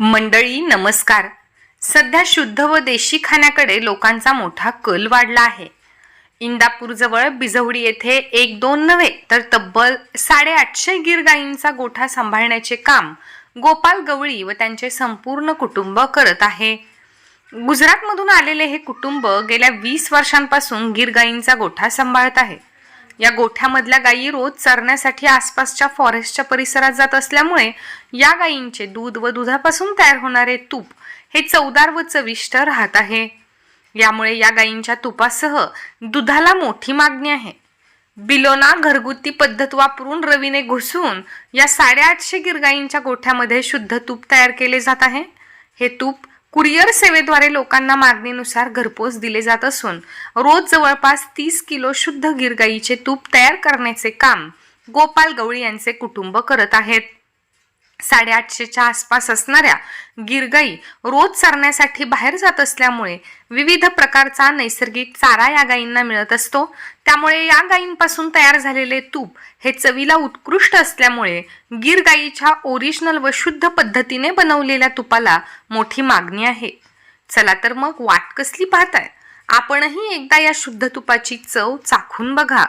मंडळी नमस्कार. सध्या शुद्ध व देशी खाण्याकडे लोकांचा मोठा कल वाढला आहे. इंदापूरजवळ बिजवडी येथे एक दोन नव्हे तर तब्बल साडेआठशे गिर गायींचा गोठा सांभाळण्याचे काम गोपाल गवळी व त्यांचे संपूर्ण कुटुंब करत आहे. गुजरातमधून आलेले हे कुटुंब गेल्या वीस वर्षांपासून गिर गायींचा गोठा सांभाळत आहे. या गोठ्यामधल्या गायी रोज चरण्यासाठी आसपासच्या फॉरेस्टच्या परिसरात जात असल्यामुळे या गायींचे दूध व दुधापासून तयार होणारे तूप हे चवदार व चविष्ट राहत आहे. यामुळे या गायींच्या तुपासह दुधाला मोठी मागणी आहे. बिलोना घरगुती पद्धत वापरून रवीने घुसून या साडेआठशे गिरगाईंच्या गोठ्यामध्ये शुद्ध तूप तयार केले जात आहे. हे तूप कुरिअर सेवेद्वारे लोकांना मागणीनुसार घरपोच दिले जात असून रोज जवळपास तीस किलो शुद्ध गिरगाईचे तूप तयार करण्याचे काम गोपाल गवळी यांचे कुटुंब करत आहेत. साडेआठशेच्या आसपास असणाऱ्या गिरगाई रोज चरण्यासाठी बाहेर जात असल्यामुळे विविध प्रकारचा नैसर्गिक चारा या गायींना मिळत असतो. त्यामुळे या गायींपासून तयार झालेले तूप हे चवीला उत्कृष्ट असल्यामुळे गिर गायीच्या ओरिजिनल व शुद्ध पद्धतीने बनवलेल्या तुपाला मोठी मागणी आहे. चला तर मग वाट कसली पाहताय? आपणही एकदा या शुद्ध तुपाची चव चाखून बघा.